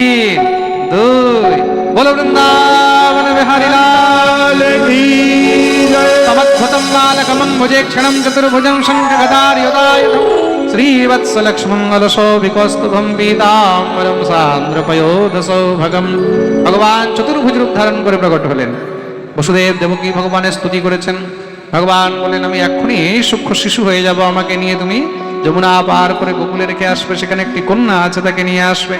তিন, দুই, বলো বৃন্দাবন বিহারী লাল কি জয়। সমদ্ভুতম বালকমং ভুজে ক্ষণম চতুর্ভুজং শঙ্খ গদারিয়দায়ুধম শ্রীবৎসলক্ষ্মঙ্গলশোভিকোস্তুভম পীতাম্বরম সান্দ্রপয়োধসৌভগম ভগবান চতুর্ভুজ রূপ ধারণ করে প্রকট হলেন। বসুদেব দেবকী ভগবানের স্তুতি করেছেন। ভগবান বলেন, আমি এক্ষুনি সূক্ষ্ম শিশু হয়ে যাব। আমাকে নিয়ে তুমি যমুনা পার করে গোকুলে রেখে আসবে। সেখানে একটি কন্যা আছে, তাকে নিয়ে আসবে।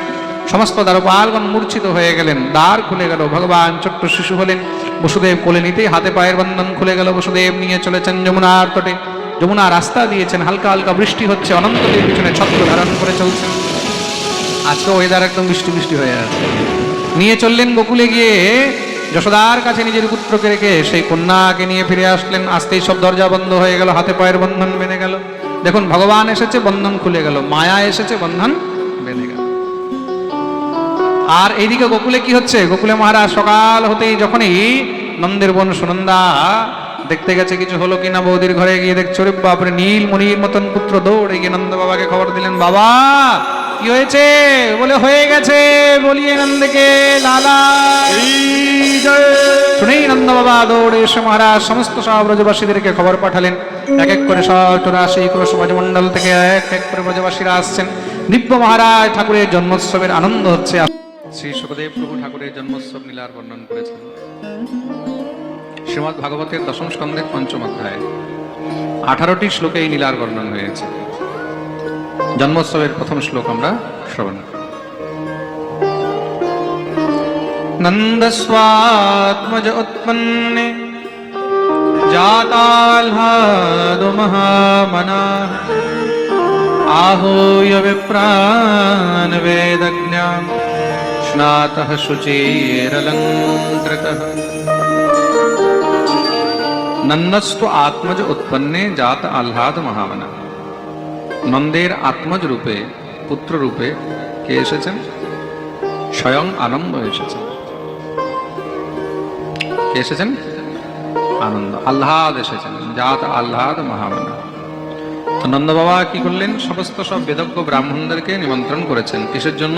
সমস্ত দ্বারপালগণ মূর্ছিত হয়ে গেলেন। দ্বার খুলে গেল। ভগবান ছোট্ট শিশু হলেন। বসুদেব কোলে নিতেই হাতে পায়ের বন্ধন খুলে গেল। বসুদেব নিয়ে চলেছেন যমুনার তটে। যমুনা রাস্তা দিয়েছেন। হালকা হালকা বৃষ্টি হচ্ছে। অনন্তদের পিছনে ছত্র ধারণ করে চলছেন আজকে ওয়েদার একদম বৃষ্টি বৃষ্টি হয়ে আছে। নিয়ে চললেন গোকুলে গিয়ে। যশোদার কাছে নিজের পুত্রকে রেখে সেই কন্যাকে নিয়ে ফিরে আসলেন। আসতেই সব দরজা বন্ধ হয়ে গেল। হাতে পায়ের বন্ধন বেঁধে গেল। দেখুন, ভগবান এসেছে, বন্ধন খুলে গেল। মায়া এসেছে, বন্ধন বেঁধে গেল। আর এইদিকে গোকুলে কি হচ্ছে? গোকুলে মহারাজ সকাল হতেই যখনই নন্দের বোন সুনন্দা দেখতে গেছে কিছু হলো কিনা বৌদির ঘরে গিয়ে দেখছ রে বাপরে নীল মনির মতন পুত্র দৌড়ে গিয়ে নন্দ বাবাকে খবর দিলেন বাবা কি হয়েছে? বলে হয়ে গেছে। বলিয়ে নন্দকে লালা। শুনেই নন্দ বাবা দৌড়ে এসে মহারাজ সমস্ত সব ব্রজবাসীদেরকে খবর পাঠালেন। এক এক করে সব চৌরাশি ক্রোশ ব্রজমণ্ডল থেকে এক এক করে ব্রজবাসীরা আসছেন। দিব্য মহারাজ ঠাকুরের জন্মোৎসবের আনন্দ হচ্ছে। শ্রী সুখদেব প্রভু ঠাকুরের জন্মোৎসব লীলার বর্ণন করেছেন শ্রীমৎ ভাগবতের দশম স্কন্ধের পঞ্চম অধ্যায় আঠারোটি শ্লোকে এই লীলার বর্ণন হয়েছে জন্মোৎসবের প্রথম শ্লোক আমরা শ্রবণ করি। নন্দস্বাত্মজ উৎপন্নে জাতাল্হাদো মহামনা आहूय विप्रान् वेदज्ञां स्नातः शुचिरलङ्कृतः নন্দস্তু আত্মজ উৎপন্নে জাত আহ্লাদ মহামনা নন্দের আত্মজ রূপে পুত্র রূপে কে এসেছেন স্বয়ং আনন্দ এসেছেন কে এসেছেন আনন্দ আহ্লাদ এসেছেন জাত আহ্লাদ মহামনা তো নন্দ বাবা কি করলেন সমস্ত সব বেদজ্ঞ ব্রাহ্মণদেরকে নিমন্ত্রণ করেছেন কিসের জন্য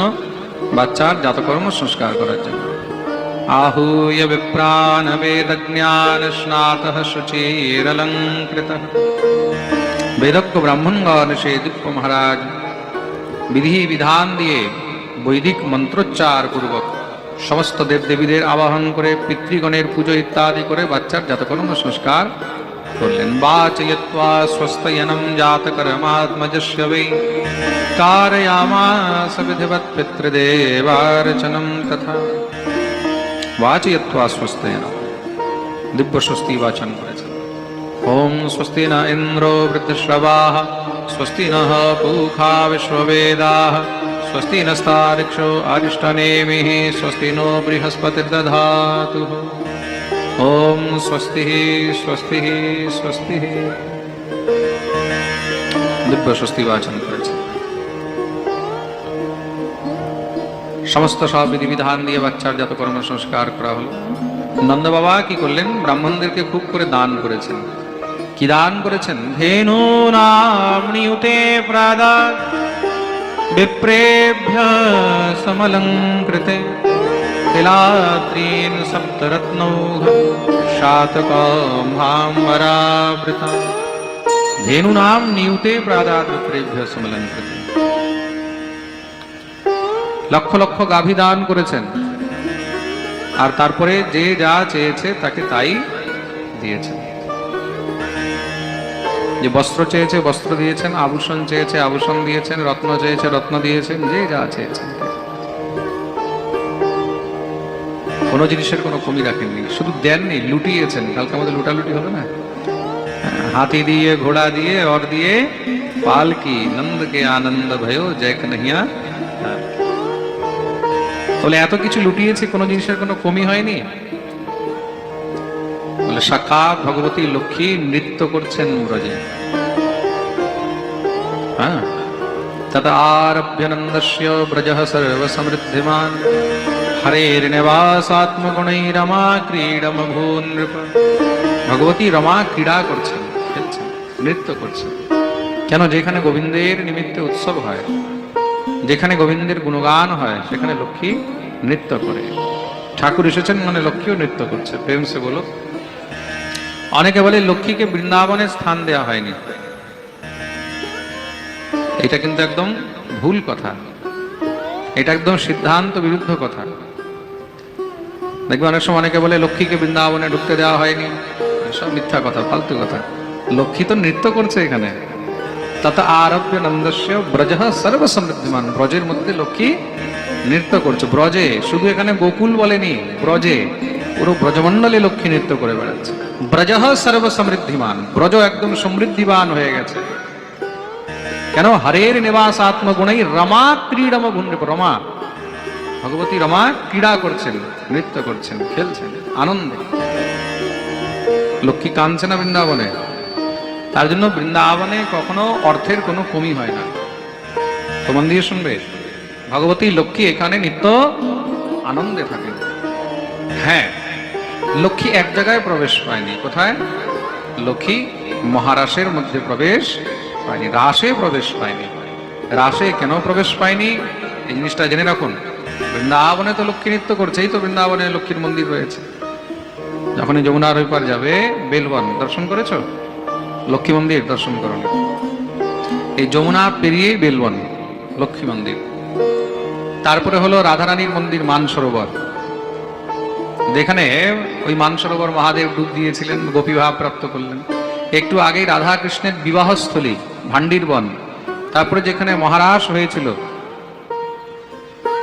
বাচ্চার জাতকর্ম সংস্কার করার জন্য आहूय विप्रान् वेदज्ञान स्नातः शुचिरलङ्कृत বেদজ্ঞ ব্রাহ্মণগণ সে দিব্য মহারাজ বিধি বিধান দিয়ে বৈদিক মন্ত্রোচ্চার পূর্বক সমস্ত দেবদেবীদের আবাহন করে পিতৃগণের পুজো ইত্যাদি করে বাচ্চার জাতকর্ম সংস্কার कुल्यन्वाचयत्वा स्वस्तयनं जातकर्मात्मजस्य वै कारयामास विधिवत्पितृदेवार्चनं तथा। वाचयत्वा स्वस्तयनं दिव्यस्वस्ति वाचन करेछ स्वस्ति न इंद्रो वृद्धश्रवा स्वस्ति नः पूखा विश्ववेदाः स्वस्ति नस्तारिक्षो अरिष्टनेमिः स्वस्ति नो बृहस्पतिर्दधातुः। ॐ स्वस्तिः स्वस्तिः स्वस्तिः দিব্য স্বস্তি বাচন করেছেন সমস্ত সব বিধিবিধান দিয়ে বাচ্চার যত কর্ম সংস্কার করা হলো নন্দ বাবা কি করলেন ব্রাহ্মণদেরকে খুব করে দান করেছেন কি দান করেছেন ধেনু নাম নিউতে প্রাদা বিপ্রেভ্য সমলঙ্কৃতে সপ্তরত্নৌঘ শাতকাম্ভাম্বরাবৃত ধেনু নাম নিউতে প্রাদাত বিপ্রেভ্য সমলঙ্কৃতে লক্ষ লক্ষ গাভী দান করেছেন। আর তারপরে যে যা চেয়েছে তাকে তাই দিয়েছেন। যে বস্ত্র চেয়েছে বস্ত্র দিয়েছেন, আভূষণ চেয়েছে, আভূষণ দিয়েছেন, রত্ন চেয়েছে, রত্ন দিয়েছেন, যে যা চেয়েছেন। কোনো জিনিসের কোনো কমি রাখেননি শুধু দেননি লুটিয়েছেন কালকে আমাদের লুটালুটি হলো না হাতি দিয়ে ঘোড়া দিয়ে और দিয়ে পালকি নন্দ কে আনন্দ भयो জয় কনহিয়া বলে এত কিছু লুটিয়েছে কোনো জিনিসের কোনো কমি হয়নি বলে সাক্ষাৎ ভগবতী লক্ষ্মী নৃত্য করছেন ব্রজে হ্যাঁ তত আরভ্য নন্দস্য ব্রজ সর্বসমৃদ্ধিমান হরের্নিবাসাত্মগুণৈ রমা ক্রীড়মভূন নৃপ ভগবতী রমা ক্রীড়া করছেন খেলছেন নৃত্য করছেন কেন যেখানে গোবিন্দের নিমিত্তে উৎসব হয় যেখানে গোবিন্দের গুণগান হয় সেখানে লক্ষ্মী নৃত্য করে ঠাকুর এসেছেন মানে লক্ষ্মীও নৃত্য করছে, প্রেম সে বলো। অনেকে বলে লক্ষ্মীকে বৃন্দাবনে স্থান দেওয়া হয়নি। এটা কিন্তু একদম ভুল কথা। এটা একদম সিদ্ধান্ত বিরুদ্ধ কথা। দেখবে অনেক সময় অনেকে বলে, লক্ষ্মীকে বৃন্দাবনে ঢুকতে দেওয়া হয়নি। সব মিথ্যা কথা, ফালতু কথা। লক্ষ্মী তো নৃত্য করছে এখানে। তত আরভ্য নন্দস্য ব্রজ সর্বসমৃদ্ধিমান। ব্রজের মধ্যে লক্ষ্মী নৃত্য করছে। ব্রজে, শুধু এখানে গোকুল বলেনি, ব্রজে। পুরো ব্রজমণ্ডলে লক্ষ্মী নৃত্য করে বেড়াচ্ছে। ব্রজ সর্বসমৃদ্ধিমান। ব্রজ একদম সমৃদ্ধিবান হয়ে গেছে। কেন? হরের নিবাস আত্মগুণই রমা ক্রীড়ম গুণপ রমা। ভগবতী রমা ক্রীড়া করছেন, নৃত্য করছেন, খেলছেন, আনন্দে। লক্ষ্মী কাঁদছে না বৃন্দাবনে? তার জন্য বৃন্দাবনে কখনো অর্থের কোনো কমি হয় না। তোমার দিয়ে শুনবে, ভগবতী লক্ষ্মী এখানে নিত্য আনন্দে থাকেন। হ্যাঁ লক্ষ্মী এক জায়গায় প্রবেশ পায়নি। কোথায়? লক্ষ্মী মহারাসের মধ্যে প্রবেশ পায়নি রাসে প্রবেশ পায়নি। রাসে কেন প্রবেশ পায়নি? এই জিনিসটা জেনে রাখুন। বৃন্দাবনে তো লক্ষ্মী নৃত্য করছে এই তো বৃন্দাবনে লক্ষ্মীর মন্দির রয়েছে। যখন এই যমুনার ওই যাবে, বেলবন, দর্শন করেছ? লক্ষ্মী মন্দির, দর্শন করুন এই যমুনা পেরিয়েই বেলবন, লক্ষ্মী মন্দির। তারপরে হলো রাধারানীর মন্দির মানসরোবর। যেখানে ওই মানসরোবর মহাদেব ডুব দিয়েছিলেন, গোপীভাব প্রাপ্ত করলেন। একটু আগেই রাধা কৃষ্ণের বিবাহস্থলী ভান্ডির বন। তারপরে যেখানে মহারাস হয়েছিল,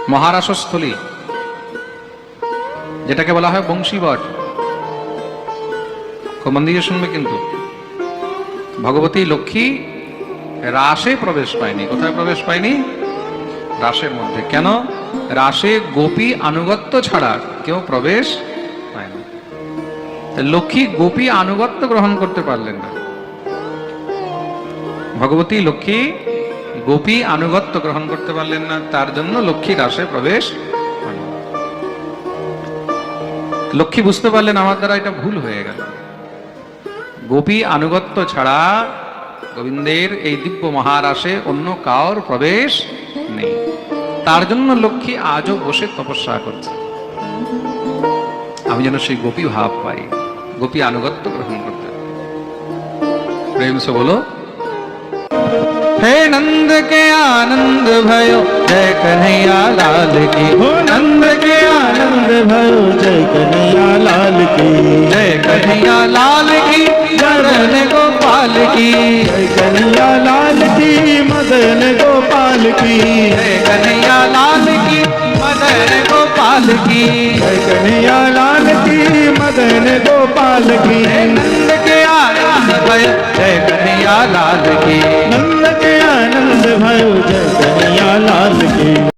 মহারাসস্থলী, যেটাকে বলা হয় বংশীবট। খুব মন দিয়ে শুনবে কিন্তু। ভগবতী লক্ষ্মী রাসে প্রবেশ পায়নি। কোথায় প্রবেশ পায়নি? রাসের মধ্যে। কেন? রাসে গোপী আনুগত্য ছাড়া কেউ প্রবেশ পায় না লক্ষ্মী গোপী আনুগত্য গ্রহণ করতে পারলেন না। ভগবতী, লক্ষ্মী, গোপী আনুগত্য গ্রহণ করতে পারলেন না, তার জন্য লক্ষ্মী রাসে প্রবেশ লক্ষ্মী বুঝতে পারলেন আমার দ্বারা এটা ভুল হয়ে গেল। গোপী আনুগত্য ছাড়া গোবিন্দের এই দিব্য মহারাসে অন্য কার প্রবেশ নেই। তার জন্য লক্ষ্মী আজও বসে তপস্যা করছে। আমি যেন সেই গোপী ভাব পাই। গোপী আনুগত্য গ্রহণ করতে প্রেম সে বলো हे नंद के आनंद भयो जय कन्हैया लाल की। हो नंद के आनंद भयो जय कन्हैया लाल की। जय कन्हैया लाल की चरण गोपाल की। जय कन्हैया लाल की मदन गोपाल की। जय कन्हैया लाल की मदन गोपाल की। जय कन्हैया लाल की मदन गोपाल की। नंद के आनंद भयो जय कन्हैया लाल की। આનંદ ભયો જય કનૈયા લાલ